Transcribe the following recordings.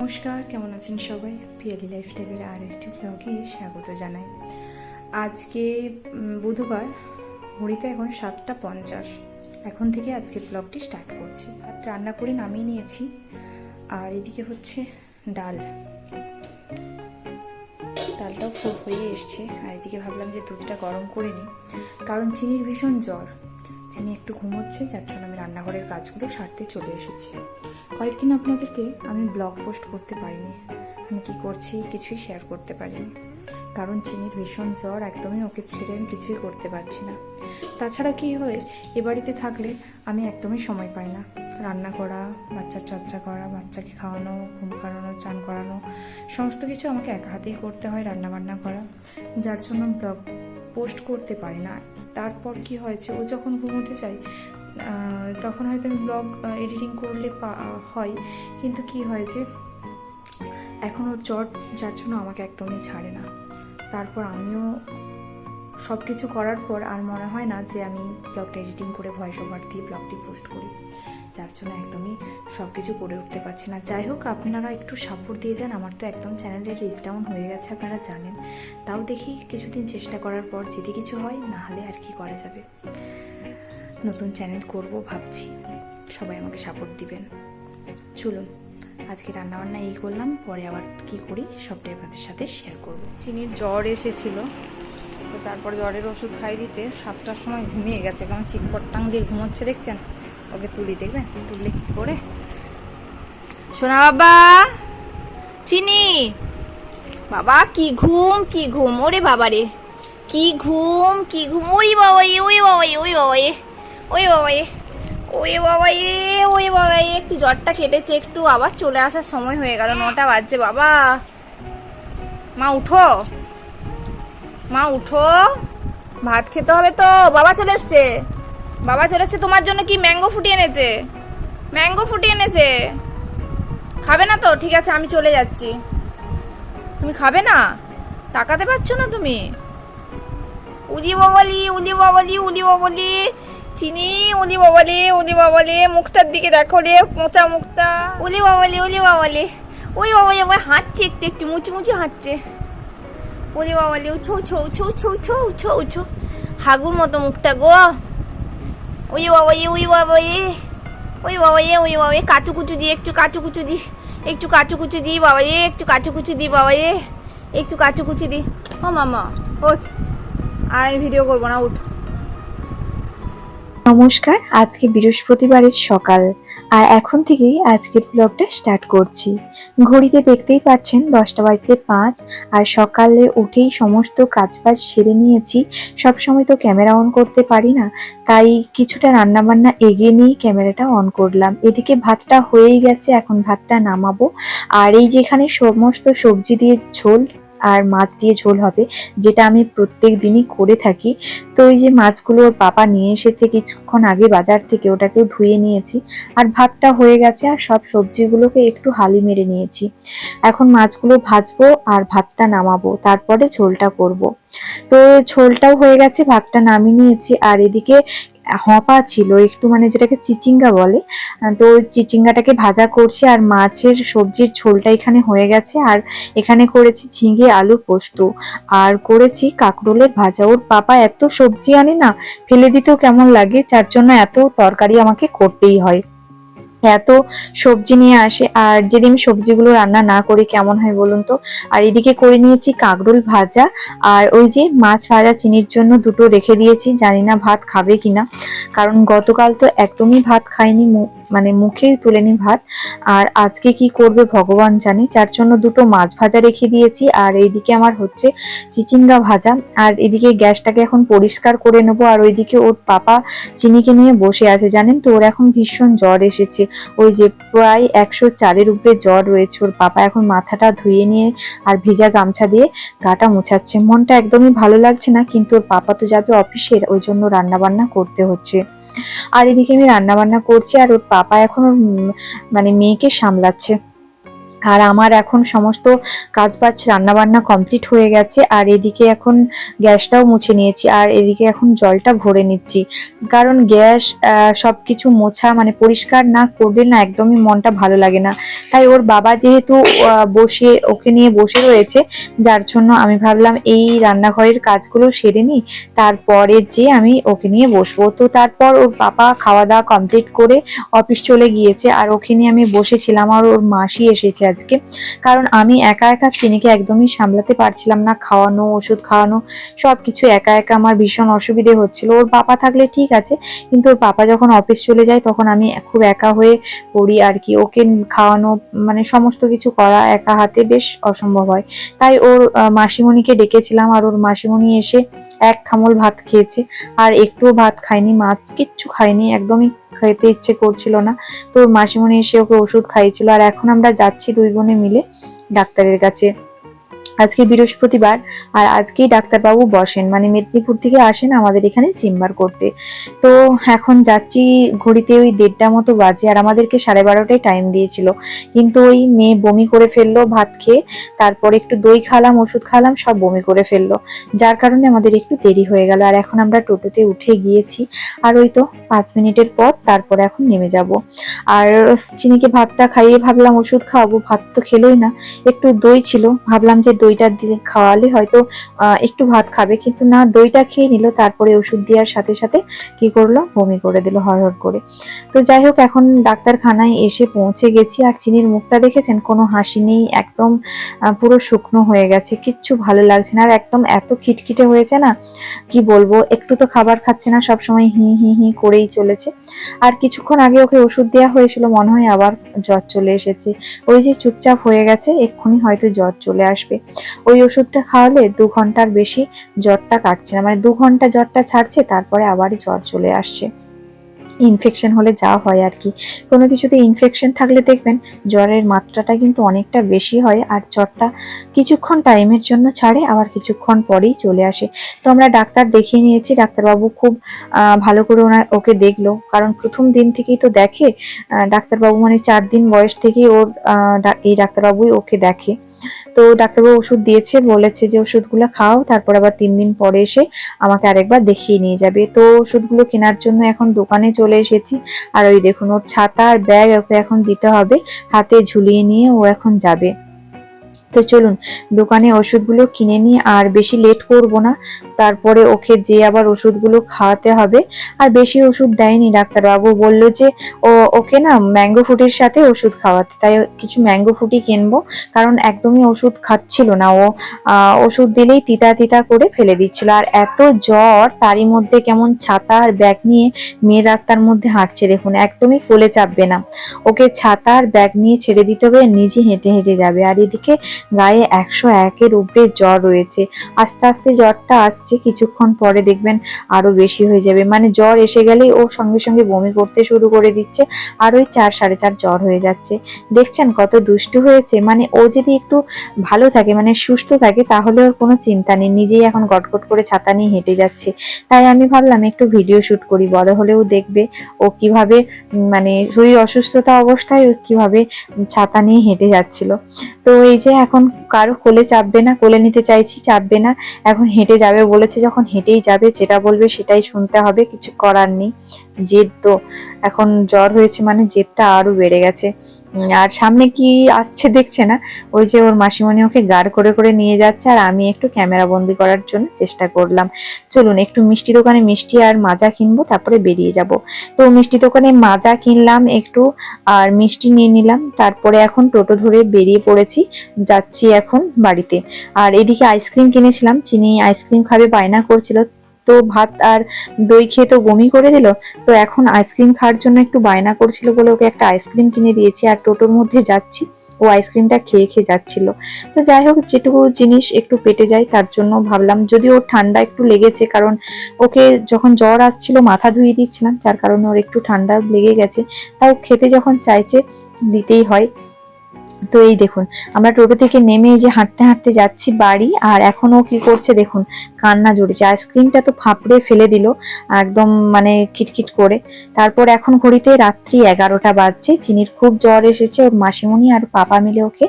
নমস্কার, কেমন আছেন সবাই? পিয়ালি লাইফস্টাইলের আর একটি ব্লগে স্বাগত জানাই। আজকে বুধবার, ঘড়িতে এখন সাতটা পঞ্চাশ। এখন থেকে আজকের ব্লগটি স্টার্ট করছি। রান্না করে নামিয়ে নিয়েছি। আর এদিকে হচ্ছে ডাল। ডালটাও ফুল হয়ে এসছে। আর এদিকে ভাবলাম যে দুধটা গরম করে নিই। কারণ চিনির ভীষণ জ্বর। চিনি একটু ঘুমোচ্ছে, যার জন্য আমি রান্নাঘরের কাজগুলো সারতে চলে এসেছি। কয়েকদিন আপনাদেরকে আমি ব্লগ পোস্ট করতে পারিনি। আমি কী করছি কিছুই শেয়ার করতে পারিনি। কারণ চিনির ভীষণ জ্বর, একদমই ওকে ছেড়ে আমি কিছুই করতে পারছি না। তাছাড়া কী হয়, এ বাড়িতে থাকলে আমি একদমই সময় পাই না। রান্না করা, বাচ্চার চর্চা করা, বাচ্চাকে খাওয়ানো, ঘুম পাড়ানো, চান করানো, সমস্ত কিছু আমাকে এক হাতেই করতে হয় রান্না বান্না করা। যার জন্য ব্লগ পোস্ট করতে পারি না। তারপর কি হয়েছে? ও যখন ঘুমোতে চায় তখন হয়তো আমি ব্লগ এডিটিং করলে হয়। কিন্তু কি হয়েছে? এখন ওর জ্বর যার জন্য আমাকে একদমই ছাড়ে না। তারপর আমিও সব কিছু করার পর আর মনে হয় না যে আমি ব্লগটা এডিটিং করে ভয়েস ওভার দিয়ে ব্লগটি পোস্ট করি। যার জন্য একদমই সব কিছু করে উঠতে পারছি না। যাই হোক, আপনারা একটু সাপোর্ট দিয়ে যান। আমার তো একদম চ্যানেলের রিচ ডাউন হয়ে গেছে, আপনারা জানেন। তাও দেখি কিছুদিন চেষ্টা করার পর যদি কিছু হয়, না হলে আর কি করা যাবে? নতুন চ্যানেল করব ভাবছি। সবাই আমাকে সাপোর্ট দিবেন। চলুন, আজকে রান্নাবান্না এই করলাম, পরে আবার কি করি, সবটাই আপনাদের সাথে শেয়ার করব। চিনির জ্বর এসেছিল, তো তারপর জ্বরের ওষুধ খাই দিতে, সাতটার সময় ঘুমিয়ে গেছে কারণ চিটপট্টাং যে ঘুমোচ্ছে, দেখছেন? ওকে তুলি দেখবেন তুললে কি করে সোনা বাবা! চিনি! বাবা, কি ঘুম কি ঘুম, ওরে বাবা রে। কি ঘুম কি ঘুম ওই বাবা রে ওই বাবা রে ওই বাবা রে ওই বাবা রে ওই বাবা রে ওই বাবা রে। একটু জ্বরটা কেটেছে, একটু আবার চলে আসার সময় হয়ে গেল, নটা বাজছে বাবা। মা, উঠো। মা, উঠো। ভাত খেতে হবে তো, বাবা চলে এসছে। বাবা চলে এসছে, তোমার জন্য কি ম্যাঙ্গো ফুটিয়ে এনেছে? ম্যাঙ্গো ফুটিয়ে এনেছে। খাবে না তো? ঠিক আছে, আমি চলে যাচ্ছি। তুমি খাবে না? তাকাতে পারছ না তুমি? উলি বাবালি উলি বাবালি উলি বাবালি। চিনি, উলি বাবালি উলি বাবালি। মুখটার দিকে দেখো রে পচা মুখটা। উলি বাবালি উলি বাবালি। ওই বাবালি আবার হাঁটছে একটু একটু মুচি মুচি হাঁটছে। উলি বাবালি, উঠো উঠো উঠো উঠো উঠো উঠো উঠো। হাগুর মতো মুখটা গো। ওই ওই ওই এ ওই। বাবা, এ, ওই বাবা কাচু কুচু দি, একটু কাচু কুচু দি, একটু কাঁচু কুচু দি, বাবা, এ, একটু কাঁচু কুচু দি, বাবা, এ, একটু কাঁচু কুচু দি। ও মামা, ওঠ। আর আমি ভিডিও করব না, উঠ। নমস্কার, আজকে বৃহস্পতিবারের সকাল। আর এখন থেকেই আজকের ব্লগটা স্টার্ট করছি। ঘড়িতে দেখতেই পাচ্ছেন দশটা বাজতে পাঁচ, আর সকালে উঠেই সমস্ত কাজবাজ সেরে নিয়েছি। সব সময় তো ক্যামেরা অন করতে পারি না, তাই কিছুটা রান্নাবান্না এগিয়ে নিয়েই ক্যামেরাটা অন করলাম। এদিকে ভাতটা হয়েই গেছে, এখন ভাতটা নামাবো। আর এই যেখানে সমস্ত সবজি দিয়ে ঝোল আর মাছ দিয়ে ঝোল হবে, যেটা আমি প্রত্যেক দিনই করে থাকি। তো ওই যে মাছগুলো ওর পাপা নিয়ে এসেছে কিছুক্ষণ আগে বাজার থেকে, ওটাকেও ধুয়ে নিয়েছি। আর ভাতটা হয়ে গেছে আর সব সবজিগুলোকে একটু হালি মেরে নিয়েছি। এখন মাছগুলো ভাজবো আর ভাতটা নামাবো, তারপরে ঝোলটা করব। তো ঝোলটাও হয়ে গেছে, ভাতটা নামিয়ে নিয়েছি। আর এদিকে হপা ছিল, একটু মানে যেটাকে চিচিঙ্গা বলে তো চিচিঙ্গাটাকে ভাজা করছি আর মাছের সবজির ঝোলটা এখানে হয়ে গেছে। আর এখানে করেছি ঝিঙে আলু পোস্ত, আর করেছি কাঁকরোলের ভাজা। ওর পাপা এত সবজি আনে না, ফেলে দিতেও কেমন লাগে, যার জন্য এত তরকারি আমাকে করতেই হয়। এত সবজি নিয়ে আসে। আর যদি আমি সবজিগুলো রান্না না করি, কেমন হয় বলুন তো? আর এদিকে করে নিয়েছি কাঁকরোল ভাজা। আর ওই যে মাছ ভাজা চিনির জন্য দুটো রেখে দিয়েছি। জানি না ভাত খাবে কিনা। কারণ গতকাল তো একদমই ভাত খাইনি। মানে মুখেই তুলে নি ভাত। আর আজকে কি করবে ভগবান জানে। যার জন্য দুটো মাছ ভাজা রেখে দিয়েছি। আর এইদিকে আমার হচ্ছে চিচিঙ্গা ভাজা। আর এদিকে গ্যাসটাকে এখন পরিষ্কার করে নেব। আর ওইদিকে ওর পাপা চিনিকে নিয়ে বসে আছে, জানেন তো? ওর এখন ভীষণ জ্বর এসেছে। ওই যে প্রায় একশো চারের উপরে জ্বর রয়েছে ওর পাপা। এখন মাথাটা ধুয়ে নিয়ে আর ভেজা গামছা দিয়ে গাটা মোছাচ্ছে। মনটা একদমই ভালো লাগছে না, কিন্তু ওর পাপা তো যাবে অফিসের। ওই জন্য রান্না বান্না করতে হচ্ছে। আর এদিকে আমি রান্না বান্না করছি আর ওর পাপা এখন মানে মেয়েকে সামলাচ্ছে। আর আমার এখন সমস্ত কাজ বাজ রান্না বান্না কমপ্লিট হয়ে গেছে, আর এদিকে এখন গ্যাসটাও মুছে নিয়েছি, আর এদিকে এখন জলটা ভরে নিচ্ছি। কারণ গ্যাস সব কিছু মোছা মানে পরিষ্কার না করলে না একদমই মনটা ভালো লাগে না। তাই ওর বাবা যেহেতু বসে, ওকে নিয়ে বসে রয়েছে, যার জন্য আমি ভাবলাম এই রান্নাঘরের কাজগুলো সেরে নিই, তারপরে যে আমি ওকে নিয়ে বসবো। তো তারপর ওর বাবা খাওয়া দাওয়া কমপ্লিট করে অফিস চলে গিয়েছে, আর ওকে নিয়ে আমি বসেছিলাম, আর ওর মাসি এসেছে আজকে। কারণ আমি একা একা চিনিকে একদমই সামলাতে পারছিলাম না। খাওয়ানো, ওষুধ খাওয়ানো সব কিছু একা একা আমার ভীষণ অসুবিধে হচ্ছিল। ওর পাপা থাকলে ঠিক আছে, কিন্তু ওর পাপা যখন অফিস চলে যায় তখন আমি খুব একা হয়ে পড়ি আর কি। ওকে খাওয়ানো মানে সমস্ত কিছু করা একা হাতে বেশ অসম্ভব হয়। তাই ওর মাসিমণিকে ডেকেছিলাম আর ওর মাসিমণি এসে এক থামল ভাত খেয়েছে। আর একটুও ভাত খায়নি, মাছ কিচ্ছু খায়নি, একদমই খেতে ইচ্ছে করছিল না। তো মাসিমণি এসে ওকে ওষুধ খাইয়েছিল। আর এখন আমরা যাচ্ছি দুই বোনে মিলে ডাক্তারের কাছে। আজকে বৃহস্পতিবার, আর আজকেই ডাক্তারবাবু বসেন মানে মেদিনীপুর থেকে আসেন আমাদের এখানে চেম্বার করতে। তো এখন যাচ্ছি ঘড়িতে ওই দেড়টা মতো বাজে, আর আমাদেরকে সাড়ে বারোটায় টাইম দিয়েছিল। কিন্তু ওই মেয়ে বমি করে ফেলল ভাত খেয়ে, তারপর একটু দই খালাম, ওষুধ খালাম, সব বমি করে ফেলল। যার কারণে আমাদের একটু দেরি হয়ে গেল, আর এখন আমরা টোটোতে উঠে গিয়েছি। আর ওই তো পাঁচ মিনিটের পর তারপরে এখন নেমে যাব। আর চিনিকে ভাতটা খাইয়ে ভাবলাম ওষুধ খাওয়াবো, ভাত তো খেলোই না, একটু দই ছিল, ভাবলাম যে দইটা দিয়ে খাওয়ালে হয়তো একটু ভাত খাবে, কিন্তু না, দইটা খেয়ে নিল, তারপরে ওষুধ দেওয়ার সাথে সাথে কি করল? বমি করে দিল হড়হড় করে। তো যাই হোক, এখন ডাক্তারখানায় এসে পৌঁছে গেছি, আর চিনির মুখটা দেখেছেন? কোনো হাসি নেই, একদম পুরো শুকনো হয়ে গেছে, কিচ্ছু ভালো লাগছে না, আর একদম এত খিটখিটে হয়েছে না, কি বলব? একটু তো খাবার খাচ্ছে না সব সময় হি হি হি করেই চলেছে। আর কিছুক্ষণ আগে ওকে ওষুধ দেওয়া হয়েছিল, মনে হয় আবার জ্বর চলে এসেছে। ওই যে চুপচাপ হয়ে গেছে, এক্ষুনি হয়তো জ্বর চলে আসবে। ওই ওষুধটা খাওয়ালে দু ঘণ্টার বেশি জ্বরটা কাটছে না। মানে দু ঘণ্টা জ্বরটা ছাড়ছে, তারপরে আবারই জ্বর চলে আসছে। ইনফেকশন হলে যা হয় আর কি। কোনো কিছুতে ইনফেকশন থাকলে দেখবেন জ্বরের মাত্রাটা কিন্তু অনেকটা বেশি হয় আর জ্বরটা কিছুক্ষণ টাইমের জন্য ছাড়ে, আবার কিছুক্ষণ পরেই চলে আসে। তো আমরা ডাক্তার দেখিয়ে নিয়েছি, ডাক্তারবাবু খুব ভালো করে ওনা, ওকে দেখল। কারণ প্রথম দিন থেকেই তো দেখে ডাক্তারবাবু মানে চার দিন বয়স থেকেই ওর এই ডাক্তারবাবুই ওকে দেখে। তো ডাক্তারবাবু ওষুধ দিয়েছে বলেছে যে ওষুধগুলো খাও, তারপর আবার তিন দিন পরে এসে আমাকে আরেকবার দেখিয়ে নিয়ে যাবে। তো ওষুধগুলো কেনার জন্য এখন দোকানে চলে এসেছি। আর ওই দেখুন, ওর ছাতা আর ব্যাগ ওকে এখন দিতে হবে, হাতে ঝুলিয়ে নিয়ে ও এখন যাবে। তো চলুন, দোকানে ওষুধগুলো কিনে নিয়ে আর বেশি লেট করব না। তারপরে ওকে যে আবার ওষুধগুলো খাওয়াতে হবে, আর বেশি ওষুধ দেয়নি ডাক্তারবাবু। বলল যে, ও, ওকে না ম্যাঙ্গো ফুটির সাথে ওষুধ খাওয়াতে। তাই কিছু ম্যাঙ্গো ফুটি কিনবো, কারণ একদমই ওষুধ খাচ্ছিল না। ও ওষুধ দিলেই তিতা তিতা করে ফেলে দিচ্ছিল। আর এত জ্বর, তারই মধ্যে কেমন ছাতা আর ব্যাগ নিয়ে মেয়ে রাস্তার মধ্যে হাঁটছে। দেখুন, একদমই কোলে চাপবে না। ওকে ছাতা আর ব্যাগ নিয়ে ছেড়ে দিতে হবে, নিজে হেঁটে হেঁটে যাবে। আর এদিকে গায়ে একশো একের উপরে জ্বর রয়েছে। আস্তে আস্তে জ্বরটা আসছে, কিছুক্ষণ পরে দেখবেন আরও বেশি হয়ে যাবে। মানে জ্বর এসে গেলেই ও সঙ্গে সঙ্গে বমি করতে শুরু করে দিচ্ছে, আর ওই চার সাড়ে চার জ্বর হয়ে যাচ্ছে। দেখছেন কত দুষ্টু হয়েছে? মানে ও যদি একটু ভালো থাকে মানে সুস্থ থাকে, তাহলে ওর কোনো চিন্তা নেই। নিজেই এখন গটগট করে ছাতা নিয়ে হেঁটে যাচ্ছে। তাই আমি ভাবলাম একটু ভিডিও শুট করি, বড় হলেও দেখবে ও কীভাবে মানে শরীর অসুস্থতা অবস্থায় ও কীভাবে ছাতা নিয়ে হেঁটে যাচ্ছিল। তো এই যে এখন কারও কোলে চাপবে না, কোলে নিতে চাইছি, চাপবে না। এখন হেঁটে যাবে বলেছে, যখন হেঁটেই যাবে, যেটা বলবে সেটাই শুনতে হবে, কিছু করার নেই। জেদ তো। এখন জ্বর হয়েছে মানে জেদটা আরও বেড়ে গেছে। আর সামনে কি আসছে দেখছে না? ওই যে ওর মাসিমণি ওকে গাড় করে করে নিয়ে যাচ্ছে, আর আমি একটু ক্যামেরা বন্দি করার জন্য চেষ্টা করলাম। চলুন, একটু মিষ্টি দোকানে মিষ্টি আর মাজা কিনবো, তারপরে বেরিয়ে যাব। তো মিষ্টি দোকানে মাজা কিনলাম একটু, আর মিষ্টি নিয়ে নিলাম। তারপরে এখন টোটো ধরে বেরিয়ে পড়েছি, যাচ্ছি এখন বাড়িতে। আর এদিকে আইসক্রিম কিনেছিলাম, চিনি আইসক্রিম খাবে বায়না করছিল তো ভাত আর দই খেয়ে তো বমি করে দিল। তো এখন আইসক্রিম খাওয়ার জন্য একটু বায়না করছিল বলে ওকে একটা আইসক্রিম কিনে দিয়েছি আর টোটোর মধ্যে যাচ্ছি। ও আইসক্রিমটা খেয়ে খেয়ে যাচ্ছিল। তো যাই হোক, যেটুকু জিনিস একটু পেটে যায় তার জন্য ভাবলাম যদি ওর ঠান্ডা একটু লেগেছে কারণ ওকে যখন জ্বর আসছিল মাথা ধুয়ে দিচ্ছিলাম, যার কারণে ওর একটু ঠান্ডা লেগে গেছে। তাও খেতে যখন চাইছে দিতেই হয়। তো এই দেখুন, আমরা টোটো থেকে নেমে যে হাঁটতে হাঁটতে যাচ্ছি বাড়ি আর এখন ও কি করছে দেখুন কান্না জুড়েছে আইসক্রিমটা তো ফাঁপড়ে ফেলে দিল, একদম মানে কিটকিট করে। তারপর এখন ঘড়িতে রাত্রি এগারোটা বাজছে, চিনির খুব জ্বর এসেছে, ওর মাসিমণি আর পাপা মিলে ওকে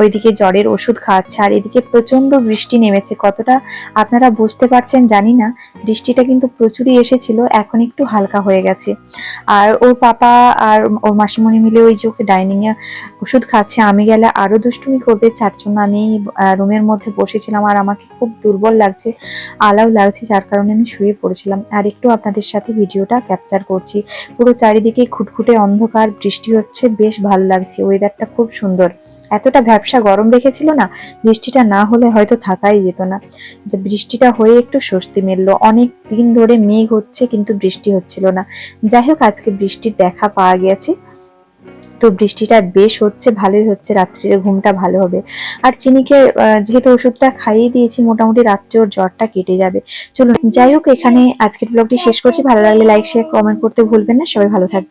ওইদিকে জ্বরের ওষুধ খাওয়াচ্ছে, আর এদিকে প্রচণ্ড বৃষ্টি নেমেছে। কতটা আপনারা বুঝতে পারছেন জানি না, বৃষ্টিটা কিন্তু প্রচুরই এসেছিল, এখন একটু হালকা হয়ে গেছে। আর ওর পাপা আর ওর মাসিমণি মিলে ওই যে ওকে ডাইনিংয়ে ওষুধ খাচ্ছে, আমি গেলে আরও দুষ্টুমি করবে যার জন্য আমি রুমের মধ্যে বসেছিলাম, আর আমাকে খুব দুর্বল লাগছে, আলাও লাগছে, যার কারণে আমি শুয়ে পড়েছিলাম। আর একটু আপনাদের সাথে ভিডিওটা ক্যাপচার করছি। পুরো চারিদিকে খুটখুটে অন্ধকার, বৃষ্টি হচ্ছে, বেশ ভালো লাগছে। ওয়েদারটা খুব সুন্দর। এতটা ব্যবসা গরম রেখেছিল না, বৃষ্টিটা না হলে হয়তো থাকাই যেত না। যে বৃষ্টিটা হয়ে একটু স্বস্তি মিললো। অনেক দিন ধরে মেঘ হচ্ছে, কিন্তু বৃষ্টি হচ্ছিল না। যাই হোক, আজকে বৃষ্টির দেখা পাওয়া গেছে। তো বৃষ্টিটা বেশ হচ্ছে, ভালোই হচ্ছে, রাত্রির ঘুমটা ভালো হবে। আর চিনিকে যেহেতু ওষুধটা খাইয়ে দিয়েছি, মোটামুটি রাত্রে ওর জ্বরটা কেটে যাবে। চলুন, যাই হোক, এখানে আজকের ব্লগটি শেষ করছি। ভালো লাগলে লাইক শেয়ার কমেন্ট করতে ভুলবেন না। সবাই ভালো থাকবেন।